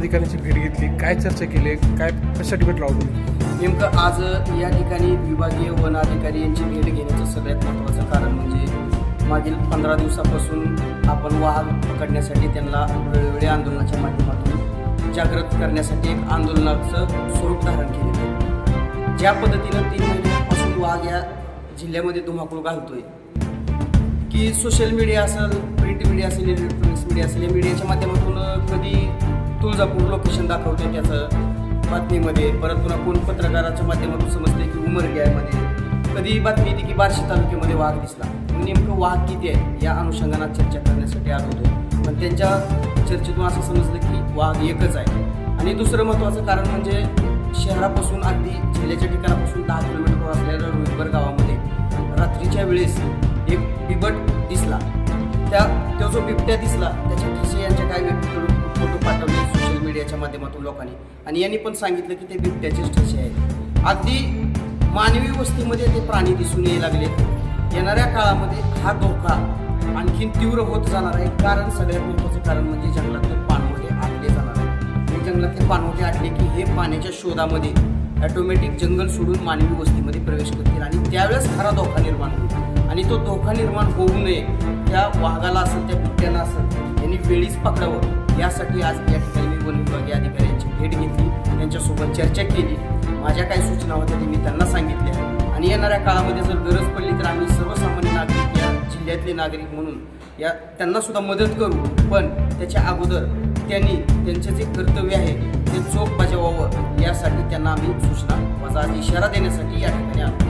पदाधिकाऱ्यांची भेट घेतली काय चर्चा केली काय कशासाठी भेट लावली? नेमकं आज या ठिकाणी विभागीय वन अधिकारी यांची भेट घेण्याचं सगळ्यात महत्त्वाचं कारण म्हणजे मागील पंधरा दिवसापासून आपण वाहन पकडण्यासाठी त्यांना वेळोवेळी आंदोलनाच्या माध्यमातून जागृत करण्यासाठी एक आंदोलनाचं स्वरूप धारण केलेलं आहे. ज्या पद्धतीनं तीन महिन्यापासून वाघ या जिल्ह्यामध्ये धुमाकूळ घालतोय की सोशल मीडिया असेल प्रिंट मीडिया असेल इलेक्ट्रॉनिक्स मीडिया असेल या मीडियाच्या माध्यमातून कधी तुळजापूर लोकेशन दाखवते त्याचं बातमीमध्ये. परत पुन्हा कोण पत्रकाराच्या माध्यमातून समजते की उमरग्यामध्ये कधी बातमी येते की बार्शी तालुक्यामध्ये वाघ दिसला. नेमकं वाघ किती आहे या अनुषंगाने चर्चा करण्यासाठी आलो होतो. पण त्यांच्या चर्चेतून असं समजलं की वाघ एकच आहे. आणि दुसरं महत्त्वाचं कारण म्हणजे शहरापासून अगदी जिल्ह्याच्या ठिकाणापासून दहा किलोमीटरवर असलेल्या रुईबर गावामध्ये रात्रीच्या वेळेस एक बिबट दिसला. त्या तो जो बिबट्या दिसला त्याच्या ठिसे यांच्या काही माध्यमातून लोकांनी. आणि यांनी पण सांगितलं की ते बिबट्याचेच ठसे आहेत. अगदी मानवी वस्तीमध्ये ते प्राणी दिसून यायला लागले. येणाऱ्या काळामध्ये हा धोका आणखीन तीव्र होत जाणार आहे. कारण सगळ्यात महत्त्वाचं कारण म्हणजे जंगलातले पाणवठे आटले जाणार आहे. आणि जंगलातले पाणवठे आटले की हे पाण्याच्या शोधामध्ये ॲटोमॅटिक जंगल सोडून मानवी वस्तीमध्ये प्रवेश करतील. आणि त्यावेळेस खरा धोका निर्माण होईल. आणि तो धोका निर्माण होऊ नये त्या वाघाला असेल त्या बिबट्याला असेल वेळीच पकडावं. यासाठी आज या ठिकाणी मी वन विभागीय अधिकाऱ्यांची भेट घेतली. त्यांच्यासोबत चर्चा केली. माझ्या काही सूचना होत्या ते मी त्यांना सांगितल्या. आणि येणाऱ्या काळामध्ये जर गरज पडली तर आम्ही सर्वसामान्य नागरिक या जिल्ह्यातले नागरिक म्हणून या त्यांना सुद्धा मदत करू. पण त्याच्या अगोदर त्यांनी त्यांचं जे कर्तव्य आहे ते चोख बजावावं. यासाठी त्यांना आम्ही सूचना माझा आज इशारा देण्यासाठी या ठिकाणी आलो.